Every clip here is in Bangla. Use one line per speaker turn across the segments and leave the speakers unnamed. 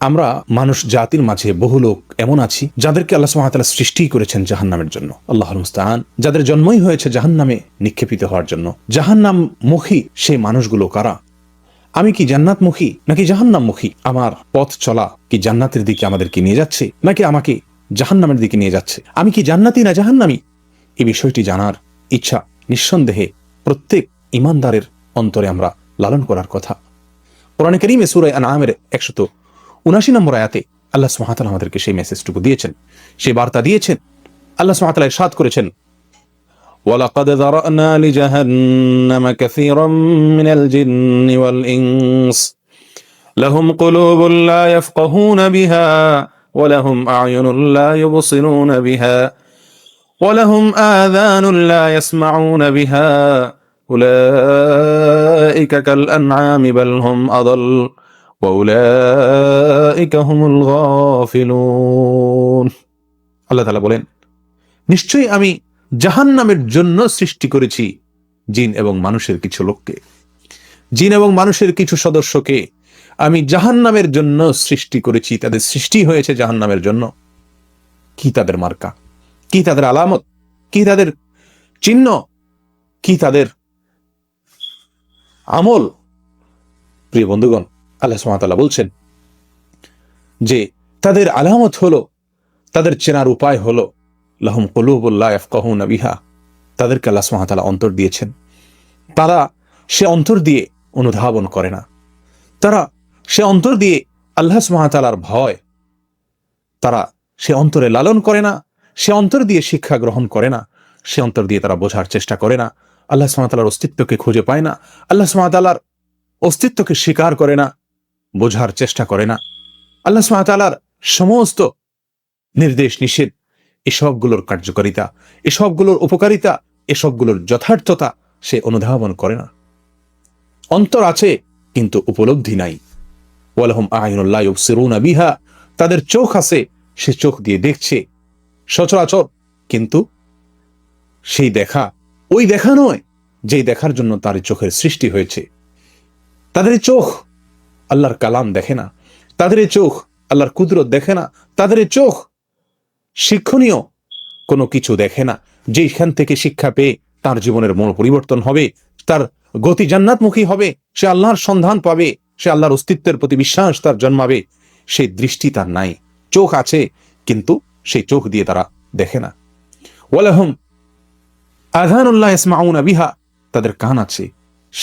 আমরা মানুষ জাতির মাঝে বহু লোক এমন আছি যাদেরকে আল্লাহ সুহামতাল্লাহ সৃষ্টি করেছেন জাহান্নামের জন্য। আল্লাহ মুস্তাহান। যাদের জন্মই হয়েছে জাহান্নামে নিক্ষেপিত হওয়ার জন্য। জাহান্নাম মুখী সেই মানুষগুলো কারা? আমি কি জান্নাতমুখী নাকি জাহান্নামমুখী আমার পথ চলা কি জান্নাতের দিকে আমাদেরকে নিয়ে যাচ্ছে নাকি আমাকে জাহান্নামের দিকে নিয়ে যাচ্ছে? আমি কি জান্নাতি না জাহান্নামি? এই বিষয়টি জানার ইচ্ছা নিঃসন্দেহে প্রত্যেক ইমানদারের অন্তরে আমরা লালন করার কথা। কোরআন করিমে সুরায় আনামের একশত উনাশি নম্বর আয়াতে আল্লাহ সুহাতাল আমাদেরকে সেই মেসেজটুকু দিয়েছেন সেই বার্তা দিয়েছেন আল্লাহ সুহাতাল সাদ করেছেন ولقد ذرأنا لجهنم كثيرا من الجن والإنس لهم قلوب لا يفقهون بها ولهم أعين لا يبصرون بها ولهم آذان لا يسمعون بها أولئك كالأنعام بل هم أضل وأولئك هم الغافلون আল্লাহ তালা বলেন, নিশ্চয়ই আমি জাহান্নামের জন্য সৃষ্টি করেছি জিন এবং মানুষের কিছু লোককে। জিন এবং মানুষের কিছু সদস্যকে আমি জাহান্নামের জন্য সৃষ্টি করেছি। তাদের সৃষ্টি হয়েছে জাহান্নামের জন্য। কি তাদের মার্কা? কি তাদের আলামত? কি তাদের চিহ্ন? কি তাদের আমল? প্রিয় বন্ধুগণ আল্লাহ সুমাতাল্লাহ বলছেন যে তাদের আলামত হলো, তাদের চেনার উপায় হলো, লাহম কলুবুল্লাহ কহুন বিহা। তাদেরকে আল্লাহ সুমাতালা অন্তর দিয়েছেন। তারা সে অন্তর দিয়ে অনুধাবন করে না। তারা সে অন্তর দিয়ে আল্লাহ সুমাতালার ভয়। তারা সে অন্তরে লালন করে না, সে অন্তর দিয়ে শিক্ষা গ্রহণ করে না, সে অন্তর দিয়ে তারা বোঝার চেষ্টা করে না। আল্লাহ সুমাতালার অস্তিত্বকে খুঁজে পায় না। আল্লাহ সুমাতালার অস্তিত্বকে স্বীকার করে না। বোঝার চেষ্টা করে না। আল্লাহ সুমাতালার সমস্ত নির্দেশ নিষেধ, এসবগুলোর কার্যকারিতা, এসবগুলোর উপকারিতা, এসবগুলোর যথার্থতা সে অনুধাবন করে না। অন্তর আছে, কিন্তু উপলব্ধি নাই। ওয়ালাহুম আইনুল্লাহ ইউবসিরুনা বিহা, তাদের চোখ আছে, সে চোখ দিয়ে দেখছে। সচরাচর কিন্তু সেই দেখা ওই দেখা নয়, যেই দেখার জন্য তার চোখের সৃষ্টি হয়েছে। তাদের চোখ আল্লাহর কালাম দেখে না। তাদের চোখ আল্লাহর কুদরত দেখে না। তাদের চোখ শিক্ষণীয় কোনো কিছু দেখে না। যেখান থেকে শিক্ষা পেয়ে তার জীবনের মন পরিবর্তন হবে, তার গতি জান্নাতমুখী হবে, সে আল্লাহর সন্ধান পাবে, সে আল্লাহর অস্তিত্বের প্রতি বিশ্বাস তার জন্মাবে, সেই দৃষ্টি তার নাই। চোখ আছে, কিন্তু সেই চোখ দিয়ে তারা দেখে না। ওয়ালাহম আধানুল্লাহ ইসমাউনা বিহা, তাদের কান আছে,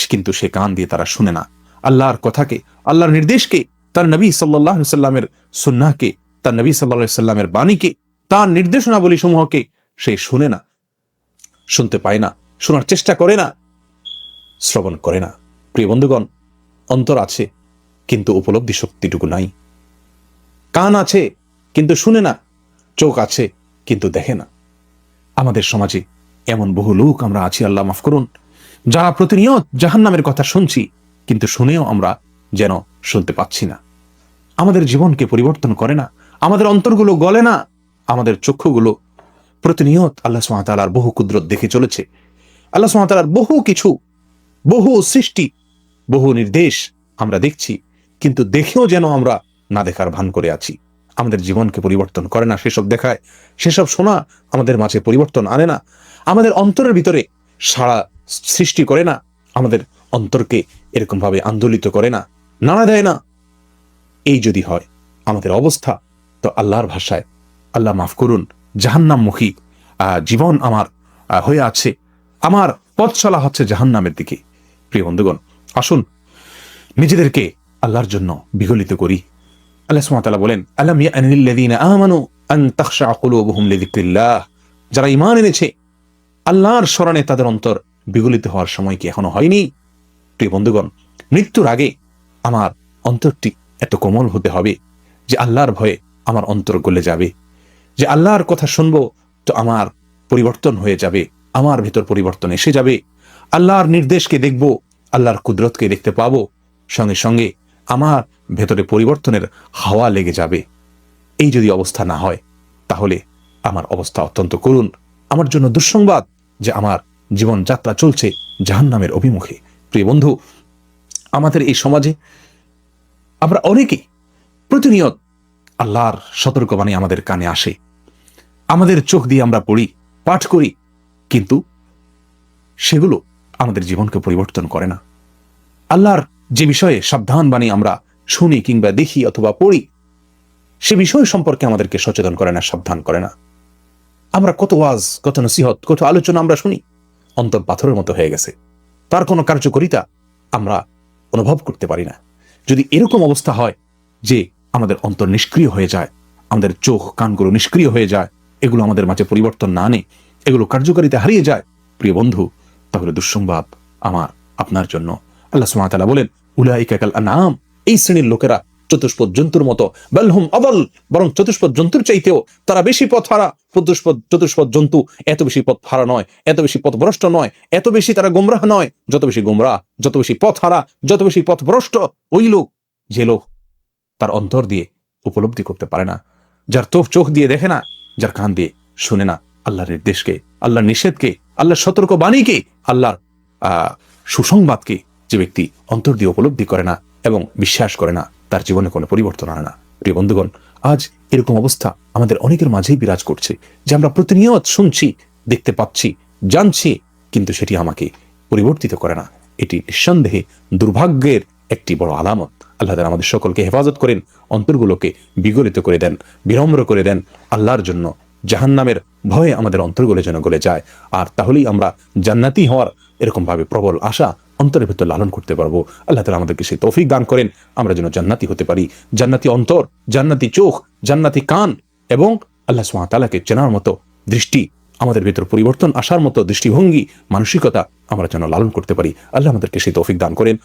কিন্তু সে কান দিয়ে তারা শুনে না। আল্লাহর কথাকে, আল্লাহর নির্দেশকে, তার নবী সাল্লাহ সাল্লামের সুন্নাহকে, তার নবী সাল্লাহ সাল্লামের বাণীকে, তার নির্দেশনাবলী সমূহকে সে শুনে না, শুনতে পায় না, শোনার চেষ্টা করে না, শ্রবণ করে না। প্রিয় বন্ধুগণ, অন্তর আছে, কিন্তু উপলব্ধি শক্তিটুকু নাই। কান আছে, কিন্তু শুনে না, চোখ আছে, কিন্তু দেখে না। আমাদের সমাজে এমন বহু লোক আমরা আছি, আল্লাহ মাফ করুন, যারা প্রতিনিয়ত জাহান্নামের কথা শুনছি কিন্তু শুনেও আমরা যেন শুনতে পাচ্ছি না। আমাদের জীবনকে পরিবর্তন করে না। আমাদের অন্তরগুলো গলে না। আমাদের চক্ষুগুলো প্রতিনিয়ত আল্লাহ সুমাতালার বহু কুদরত দেখে চলেছে। আল্লাহ সুমাতালার বহু কিছু, বহু সৃষ্টি, বহু নির্দেশ আমরা দেখছি। কিন্তু দেখেও যেন আমরা না দেখার ভান করে আছি। আমাদের জীবনকে পরিবর্তন করে না। সেসব দেখায়, সেসব শোনা আমাদের মাঝে পরিবর্তন আনে না। আমাদের অন্তরের ভিতরে সারা সৃষ্টি করে না। আমাদের অন্তরকে এরকমভাবে আন্দোলিত করে না, নাড়া দেয় না। এই যদি হয়, আমাদের অবস্থা তো আল্লাহর ভাষায়, আল্লাহ মাফ করুন, জাহান্নামমুখী জীবন আমার হয়ে আছে। আমার পথ চলা হচ্ছে জাহান্নামের দিকে। প্রিয় বন্ধুগণ, আসুন, নিজেদেরকে আল্লাহর জন্য বিগলিত করি। আল্লাহ বলেন আমানু আন যারা ঈমান এনেছে, আল্লাহর স্মরণে তাদের অন্তর বিগলিত হওয়ার সময় কি এখনও হয়নি? প্রিয় বন্ধুগণ, মৃত্যুর আগে আমার অন্তরটি এত কোমল হতে হবে যে আল্লাহর ভয়ে আমার অন্তর গলে যাবে। যে আল্লাহর কথা শুনব তো আমার পরিবর্তন হয়ে যাবে, আমার ভেতর পরিবর্তন এসে যাবে। আল্লাহর নির্দেশকে দেখব, আল্লাহর কুদরতকে দেখতে পাবো, সঙ্গে সঙ্গে আমার ভেতরে পরিবর্তনের হাওয়া লেগে যাবে। এই যদি অবস্থা না হয়, তাহলে আমার অবস্থা অত্যন্ত করুণ। আমার জন্য দুঃসংবাদ যে আমার জীবনযাত্রা চলছে জাহান্নামের অভিমুখে। প্রিয় বন্ধু, আমাদের এই সমাজে আমরা অনেকেই প্রতিনিয়ত আল্লাহর সতর্কবাণী আমাদের কানে আসে। আমাদের চোখ দিয়ে আমরা পড়ি, পাঠ করি, কিন্তু সেগুলো আমাদের জীবনকে পরিবর্তন করে না। আল্লাহর যে বিষয়ে সাবধান বাণী আমরা শুনি কিংবা দেখি অথবা পড়ি, সে বিষয় সম্পর্কে আমাদেরকে সচেতন করে না, সাবধান করে না। আমরা কত ওয়াজ, কত নসিহত, কত আলোচনা আমরা শুনি, অন্তর পাথরের মতো হয়ে গেছে। তার কোনো কার্যকরিতা আমরা অনুভব করতে পারি না। যদি এরকম অবস্থা হয় যে আমাদের অন্তর নিষ্ক্রিয় হয়ে যায়, আমাদের চোখ, কানগুলো নিষ্ক্রিয় হয়ে যায়, এগুলো আমাদের মাঝে পরিবর্তন না আনে, এগুলো কার্যকারিতা হারিয়ে যায়, প্রিয় বন্ধু, তাহলে দুঃসংবাদ আমার, আপনার জন্য। আল্লাহ সুমাতালা বলেন উলাইকাকাল নাম এই শ্রেণির লোকেরা চতুষ্পদ জন্তুর মতো। বেলহুম অবল বরং চতুষ্পদ জন্তুর চাইতেও তারা বেশি পথ হারা। চতুষ্পদ চতুষ্পদ জন্তু এত বেশি পথ হারা নয়, এত বেশি পথভ্রষ্ট নয়, এত বেশি তারা গোমরাহ নয়। যত বেশি গোমরাহ, যত বেশি পথ হারা, যত বেশি পথভ্রষ্ট ওই লোক, যে লোক তার অন্তর দিয়ে উপলব্ধি করতে পারে না, যার তোফ চোখ দিয়ে দেখে না, যার কান দিয়ে শুনে না আল্লাহর নির্দেশকে, আল্লাহর নিষেধকে, আল্লাহর সতর্ক বাণীকে আল্লাহর, আহ, সুসংবাদকে যে ব্যক্তি অন্তর দিয়ে উপলব্ধি করে না এবং বিশ্বাস করে না, তার জীবনে কোনো পরিবর্তন আনে না। প্রিয় বন্ধুগণ, আজ এরকম অবস্থা আমাদের অনেকের মাঝেই বিরাজ করছে, যে আমরা প্রতিনিয়ত শুনছি, দেখতে পাচ্ছি, জানছি, কিন্তু সেটি আমাকে পরিবর্তিত করে না। এটি নিঃসন্দেহে দুর্ভাগ্যের একটি বড় আলামত। আল্লাহ তাআলা আমাদের সকলকে হেফাজত করেন, অন্তরগুলোকে বিগলিত করে দেন, বিনম্র করে দেন, আল্লাহর জন্য। জাহান্নামের ভয়ে আমাদের অন্তরগুলো যেন গলে যায়। আর তাহলেই আমরা জান্নাতি হওয়ার এরকম ভাবে প্রবল আশা অন্তরের ভেতর লালন করতে পারব। আল্লাহ তালা আমাদেরকে সেই তৌফিক দান করেন। আমরা যেন জান্নাতি হতে পারি। জান্নাতি অন্তর, জান্নাতি চোখ, জান্নাতি কান এবং আল্লাহ সুমাতালাকে চেনার মতো দৃষ্টি, আমাদের ভেতর পরিবর্তন আসার মতো দৃষ্টিভঙ্গি, মানসিকতা আমরা যেন লালন করতে পারি। আল্লাহ আমাদেরকে সেই তৌফিক দান করেন।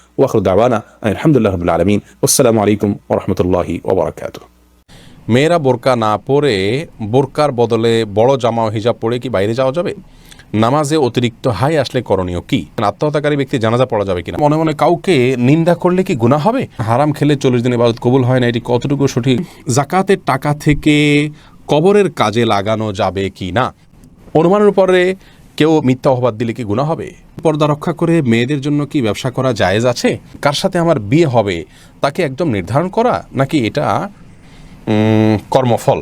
দাওয়ানা আলহামদুলিল্লাহ রবিল আলমিন। আসসালামু আলাইকুম ওরহমতুল্লাহি ওবরাকাত
মেয়েরা বোরকা না পরে বোরকার বদলে বড় জামা হিজাব পরে কি বাইরে যাওয়া যাবে? নামাজে অতিরিক্ত হাই আসলে করণীয় কি? আত্মহত্যাকারী ব্যক্তি জানাজা পড়া যাবে কিনা? মনে মনে কাউকে নিন্দা করলে কি গুনাহ হবে? হারাম খেলে চল্লিশ দিন ইবাদত কবুল হয় না, এটি কতটুকু সঠিক? জাকাতের টাকা থেকে কবরের কাজে লাগানো যাবে কি না অনুমানের উপরে কেউ মিথ্যা অপবাদ দিলে কি গুণা হবে? পর্দা রক্ষা করে মেয়েদের জন্য কি ব্যবসা করা জায়েজ আছে? কার সাথে আমার বিয়ে হবে? তাকে একদম নির্ধারণ করা? নাকি এটা কর্মফল?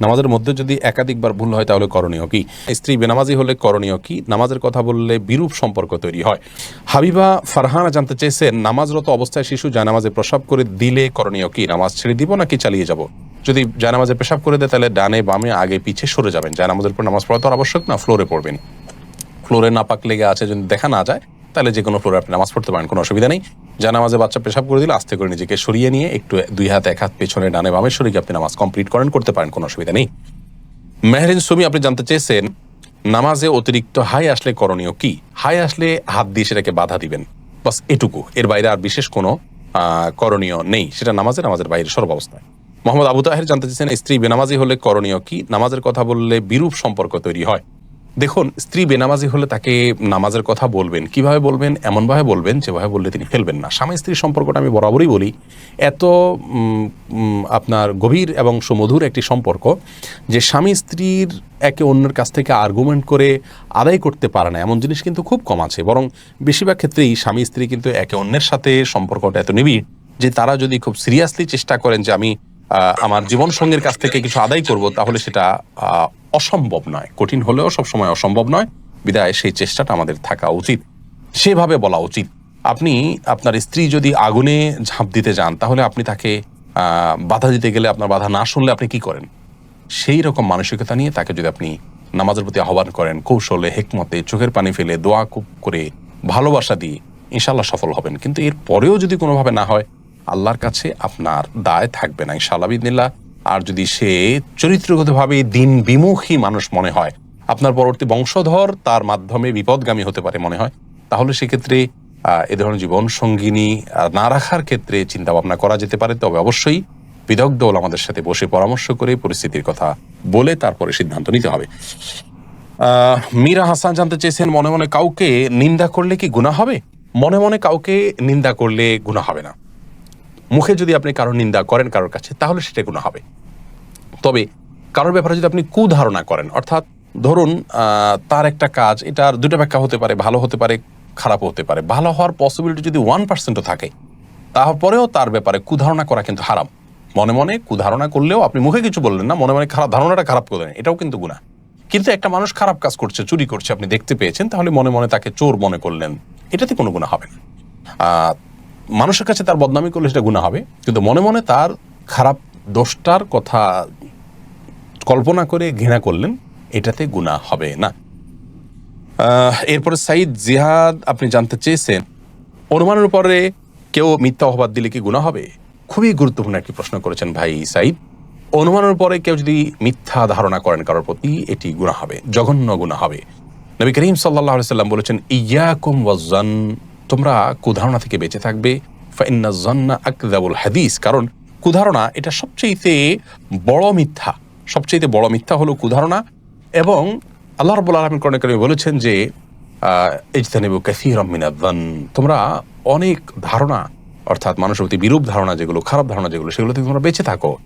নামাজের মধ্যে যদি একাধিকবার ভুল হয় তাহলে করণীয় কি? স্ত্রী বেনামাজি হলে করণীয় কি? নামাজের কথা বললে বিরূপ সম্পর্ক তৈরি হয়। হাবিবা ফারহানা জানতে চেয়েছেন নামাজরত অবস্থায় শিশু জানামাজে প্রসাব করে দিলে করণীয় কি? নামাজ ছেড়ে দিব নাকি চালিয়ে যাব? যদি জানামাজে পেশাব করে দেয় তাহলে ডানে বামে আগে পিছে সরে যাবেন। জানামাজের পর নামাজ পড়া তো আবশ্যক না, ফ্লোরে পড়বেন। ফ্লোরে নাপাক লেগে আছে যদি দেখা না যায় তাহলে যে কোনো ফ্লোরে আপনি নামাজ পড়তে পারেন, কোনো অসুবিধা নেই। জানামাজে বাচ্চা পেশাব করে দিলে, আস্তে করে নিজেকে সরিয়ে নিয়ে একটু দুই হাত, এক হাত পেছনে, ডানে বামে সরিয়ে আপনি নামাজ কমপ্লিট করেন, করতে পারেন, কোনো অসুবিধা নেই। মেহরিন সুমি, আপনি জানতে চেয়েছেন, নামাজে অতিরিক্ত হাই আসলে করণীয় কি? হাই আসলে হাত দিয়ে সেটাকে বাধা দিবেন। বাস এটুকু। এর বাইরে আর বিশেষ কোনো করণীয় নেই। সেটা নামাজে, নামাজের বাইরে সর্বাবস্থায় মোহাম্মদ আবু তাহের জানতে চেয়েছেন, স্ত্রী বেনামাজি হলে করণীয় কি? নামাজের কথা বললে বিরূপ সম্পর্ক তৈরি হয়। দেখুন, স্ত্রী বেনামাজি হলে তাকে নামাজের কথা বলবেন। কীভাবে বলবেন? এমনভাবে বলবেন যেভাবে বললে তিনি ফেলবেন না। স্বামী স্ত্রীর সম্পর্কটা আমি বরাবরই বলি। এত আপনার গভীর এবং সুমধুর একটি সম্পর্ক যে স্বামী স্ত্রীর একে অন্যের কাছ থেকে আর্গুমেন্ট করে আদায় করতে পারে না। এমন জিনিস কিন্তু খুব কম আছে। বরং বেশিরভাগ ক্ষেত্রেই স্বামী স্ত্রী কিন্তু একে অন্যের সাথে সম্পর্কটা এত নিবিড় যে তারা যদি খুব সিরিয়াসলি চেষ্টা করেন যে আমি আমার জীবন সঙ্গীর কাছ থেকে কিছু আদায় করব, তাহলে সেটা অসম্ভব নয়। কঠিন হলেও সবসময় অসম্ভব নয়। বিদায়, সেই চেষ্টাটা আমাদের থাকা উচিত। সেভাবে বলা উচিত। আপনি, আপনার স্ত্রী যদি আগুনে ঝাঁপ দিতে যান, তাহলে আপনি তাকে বাধা দিতে গেলে আপনার বাধা না শুনলে আপনি কি করেন? সেই রকম মানসিকতা নিয়ে তাকে যদি আপনি নামাজের প্রতি আহ্বান করেন, কৌশলে, হেকমতে, চোখের পানি ফেলে, দোয়া করে ভালোবাসা দিয়ে ইনশাল্লাহ সফল হবেন। কিন্তু এর পরেও যদি কোনোভাবে না হয় আল্লাহর কাছে আপনার দায় থাকবে না, ইনশাআল্লাহ আর যদি সে চরিত্রগতভাবে দিন বিমুখী মানুষ মনে হয়, আপনার পরবর্তী বংশধর তার মাধ্যমে বিপদগামী হতে পারে মনে হয়, তাহলে সেক্ষেত্রে এ ধরনের জীবন সঙ্গিনী না রাখার ক্ষেত্রে চিন্তা ভাবনা করা যেতে পারে। তবে অবশ্যই বিদগ্ধ আমাদের সাথে বসে পরামর্শ করে পরিস্থিতির কথা বলে তারপরে সিদ্ধান্ত নিতে হবে। মীরা হাসান জানতে চেয়েছেন, মনে মনে কাউকে নিন্দা করলে কি গুণা হবে? মনে মনে কাউকে নিন্দা করলে গুণা হবে না। মুখে যদি আপনি কারোর নিন্দা করেন কারোর কাছে, তাহলে সেটা গুণা হবে। তবে কারোর ব্যাপারে যদি আপনি কুধারণা করেন, অর্থাৎ ধরুন তার একটা কাজ, এটার দুটো ব্যাখ্যা হতে পারে, ভালো হতে পারে খারাপ হতে পারে। ভালো হওয়ার পসিবিলিটি যদি ওয়ান পার্সেন্টও থাকে, তারপরেও তার ব্যাপারে কুধারণা করা কিন্তু হারাম। মনে মনে কুধারণা করলেও আপনি মুখে কিছু বললেন না, মনে মনে খারাপ, ধারণাটা খারাপ করলেন এটাও কিন্তু গুণা কিন্তু একটা মানুষ খারাপ কাজ করছে, চুরি করছে, আপনি দেখতে পেয়েছেন, তাহলে মনে মনে তাকে চোর মনে করলেন, এটাতে কোনো গুণা হবে না। মানুষের কাছে তার বদনামি করলে সেটা গুণা হবে। কিন্তু মনে মনে তার খারাপ দোষটার কথা কল্পনা করে ঘৃণা করলেন, এটাতে গুণা হবে না। এরপরে সাইদ জিহাদ, আপনি জানতে চেয়েছেন, অনুমানের উপরে কেউ মিথ্যা অপবাদ দিলে কি গুণা হবে? খুবই গুরুত্বপূর্ণ একটি প্রশ্ন করেছেন ভাই সাইদ। অনুমানের পরে কেউ যদি মিথ্যা ধারণা করেন কারোর প্রতি, এটি গুণা হবে, জঘন্য গুণা হবে। নবী করিম সাল্লাহ সাল্লাম বলেছেন, ইয়াকুম ওয়াজ্জান তোমরা কুধারণা থেকে বেঁচে থাকবে। হাদিস। কারণ কুধারণা এটা সবচেয়ে বড় মিথ্যা। সবচেয়ে বড় মিথ্যা হলো কুধারণা। এবং আল্লাহ রব্বুল আলমিন করণে করে বলেছেন যে ইজতানিবু কাসীর মিনাদ্দান তোমরা অনেক ধারণা, অর্থাৎ মানুষের প্রতি বিরূপ ধারণা যেগুলো, খারাপ ধারণা যেগুলো, সেগুলো থেকে তোমরা বেঁচে থাকো।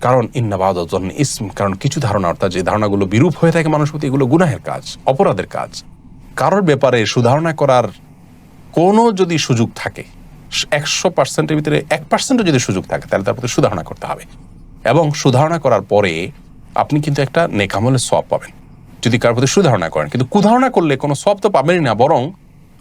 কারণ ইন্নাবাদ ইসম। কারণ কিছু ধারণা, অর্থাৎ যে ধারণাগুলো বিরূপ হয়ে থাকে মানুষের প্রতি, এগুলো গুনাহের কাজ, অপরাধের কাজ। কারোর ব্যাপারে সুধারণা করার কোনো যদি সুযোগ থাকে, একশো পার্সেন্টের ভিতরে এক পার্সেন্টও যদি সুযোগ থাকে, তাহলে তার প্রতি সুধারণা করতে হবে। এবং সুধারণা করার পরে আপনি কিন্তু একটা নেকামলের সব পাবেন, যদি কারোর প্রতি সুধারণা করেন। কিন্তু কুধারণা করলে কোনো সব তো পাবেনই না, বরং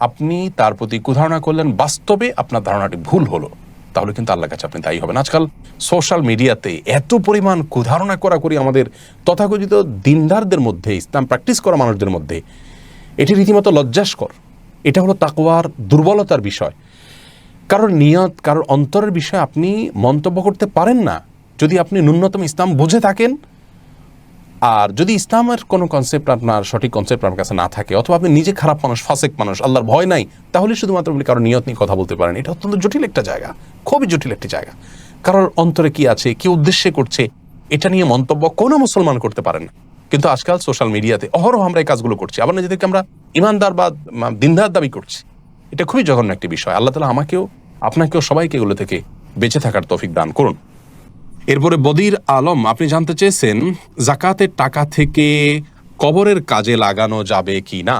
আপনি তার প্রতি কুধারণা করলেন, বাস্তবে আপনার ধারণাটি ভুল হলো, তাহলে কিন্তু আল্লাহ কাছে আপনি দায়ী হবেন। আজকাল সোশ্যাল মিডিয়াতে এত পরিমাণ কুধারণা করা করি আমাদের তথাকথিত দিনদারদের মধ্যে, ইসলাম প্র্যাকটিস করা মানুষদের মধ্যে, এটি রীতিমতো লজ্জাস্কর। এটা হলো তাকওয়ার দুর্বলতার বিষয়। কারোর নিয়ত, কারোর অন্তরের বিষয়ে আপনি মন্তব্য করতে পারেন না। যদি আপনি ন্যূনতম ইসলাম বুঝে থাকেন, আর যদি ইসলামের কোনো কনসেপ্ট আপনার সঠিক কনসেপ্ট আপনার কাছে না থাকে, অথবা আপনি নিজে খারাপ মানুষ, ফাসেক মানুষ, আল্লাহর ভয় নাই, তাহলে শুধুমাত্র আপনি কারও নিয়ত নিয়ে কথা বলতে পারেন। এটা অত্যন্ত জটিল একটা জায়গা, খুবই জটিল একটি জায়গা। কারোর অন্তরে কি আছে, কি উদ্দেশ্যে করছে, এটা নিয়ে মন্তব্য কোনো মুসলমান করতে পারেন না। কিন্তু আজকাল সোশ্যাল মিডিয়াতে অহরহ আমরা এই কাজগুলো করছি। আবার নিজেদেরকে আমরা ইমানদার বা দিনদার দাবি করছি। এটা খুবই জঘন্য একটি বিষয়। আল্লাহ তালা আমাকেও, আপনাকেও সবাইকে এগুলো থেকে বেঁচে থাকার তফিক দান করুন। এরপরে বদির আলম, আপনি জানতে চেয়েছেন জাকাতের টাকা থেকে কবরের কাজে লাগানো যাবে কি না?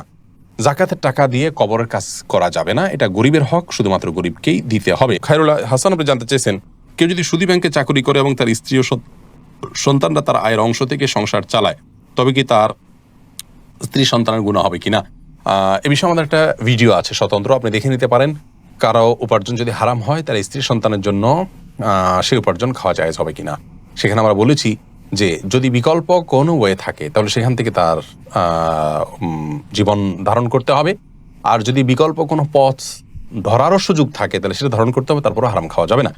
জাকাতের টাকা দিয়ে কবরের কাজ করা যাবে না। এটা গরিবের হক, শুধুমাত্র গরিবকেই দিতে হবে। খায়রুল্লাহ হাসান, আপনি জানতে চেয়েছেন, কেউ যদি সুদী ব্যাংকে চাকরি করে এবং তার স্ত্রী ও সন্তানরা তার আয়ের অংশ থেকে সংসার চালায় তবে কি তার স্ত্রী সন্তানের গুণ হবে কিনা? এ বিষয়ে আমাদের একটা ভিডিও আছে স্বতন্ত্র, আপনি দেখে নিতে পারেন। কারও উপার্জন যদি হারাম হয় তার স্ত্রী সন্তানের জন্য সেই উপার্জন খাওয়া যায় হবে কিনা? সেখানে আমরা বলেছি যে, যদি বিকল্প কোনো ওয়ে থাকে, তাহলে সেখান থেকে তার জীবন ধারণ করতে হবে। আর যদি বিকল্প কোনো পথ ধরারও সুযোগ থাকে, তাহলে সেটা ধারণ করতে হবে, তারপরও হারাম খাওয়া যাবে না।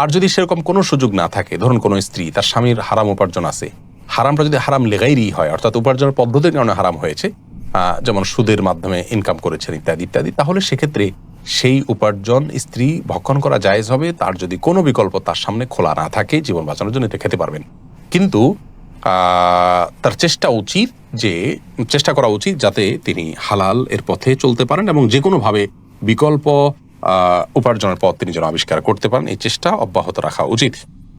আর যদি সেরকম কোনো সুযোগ না থাকে, ধরুন কোনো স্ত্রী, তার স্বামীর হারাম উপার্জন আছে হারামটা যদি হারাম লেগাইরই হয়, অর্থাৎ উপার্জনের পদ্ধতির কারণে হারাম হয়েছে যেমন সুদের মাধ্যমে ইনকাম করেছেন ইত্যাদি ইত্যাদি, তাহলে সেক্ষেত্রে সেই উপার্জন স্ত্রী ভক্ষণ করা জায়েজ হবে, তার যদি কোনো বিকল্প তার সামনে খোলা না থাকে, জীবন বাঁচানোর জন্য এটা খেতে পারবেন। কিন্তু তার চেষ্টা উচিত যে, চেষ্টা করা উচিত যাতে তিনি হালাল এর পথে চলতে পারেন এবং যে কোনোভাবে বিকল্প উপার্জনের পথ তিনি যেন আবিষ্কার করতে পারেন, এই চেষ্টা অব্যাহত রাখা উচিত।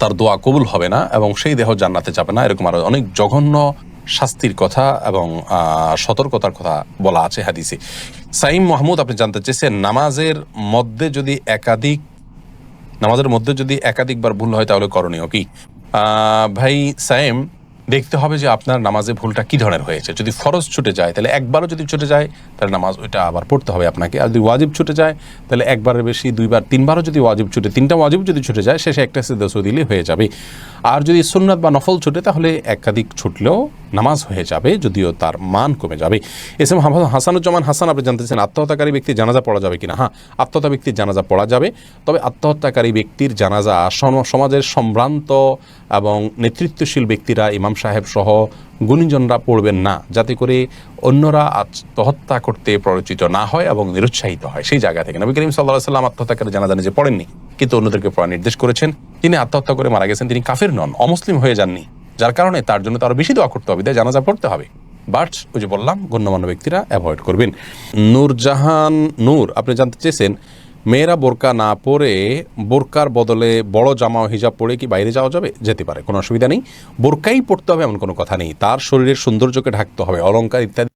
তার দোয়া কবুল হবে না এবং সেই দেহ জান্নাতে যাবে না, এরকম আরও অনেক জঘন্য শাস্তির কথা এবং সতর্কতার কথা বলা আছে হাদিসে। সাইম মাহমুদ, আপনি জানতে চেয়েছেন, নামাজের মধ্যে যদি একাধিক, নামাজের মধ্যে যদি একাধিকবার ভুল হয় তাহলে করণীয় কি? ভাই সাইম দেখতে হবে যে আপনার নামাজে ভুলটা কী ধরনের হয়েছে। যদি ফরজ ছুটে যায়, তাহলে একবারও যদি ছুটে যায়, তাহলে নামাজ ওইটা আবার পড়তে হবে আপনাকে। আর যদি ওয়াজিব ছুটে যায়, তাহলে একবারের বেশি দুইবার, তিনবারও যদি ওয়াজিব ছুটে, তিনটা ওয়াজিব যদি ছুটে যায়, শেষে একটা সিদ্ধ দিলে হয়ে যাবে। আর যদি সুন্নাত বা নফল ছুটে, তাহলে একাধিক ছুটলেও নামাজ হয়ে যাবে, যদিও তার মান কমে যাবে। এস এম হাসানুজ্জামান হাসান, আপনি জানতে চান আত্মহত্যাকারী ব্যক্তির জানাজা পড়া যাবে কিনা? হ্যাঁ আত্মহত্যা ব্যক্তির জানাজা পড়া যাবে। তবে আত্মহত্যাকারী ব্যক্তির জানাজা সম- সমাজের সম্ভ্রান্ত এবং নেতৃত্বশীল ব্যক্তিরা, ইমাম সাহেব সহ গুণীজনরা পড়বেন না। যাতে করে অন্যরা আত্মহত্যা করতে প্ররোচিত না হয় এবং নিরুৎসাহিত হয়। সেই জায়গা থেকে নবী করিম সাল্লাহ সাল্লাম আত্মহত্যাকারী জানাজা নিজে পড়েননি। কিন্তু অন্যদেরকে পড়া নির্দেশ করেছেন। তিনি আত্মহত্যা করে মারা গেছেন। তিনি কাফের নন, অমুসলিম হয়ে যাননি। যার কারণে তার জন্য তো আরও বেশি দোয়া করতে হবে, তাই জানাজা পড়তে হবে। বাট ওই যে বললাম, গণ্যমান্য ব্যক্তিরা অ্যাভয়েড করবেন। নূরজাহান নূর, আপনি জানতে চেয়েছেন, মেয়েরা বোরকা না পরে বোরকার বদলে বড় জামা হিজাব পরে কি বাইরে যাওয়া যাবে? যেতে পারে, কোনো অসুবিধা নেই। বোরকাই পড়তে হবে এমন কোনো কথা নেই। তার শরীরের সৌন্দর্যকে ঢাকতে হবে অলঙ্কার ইত্যাদি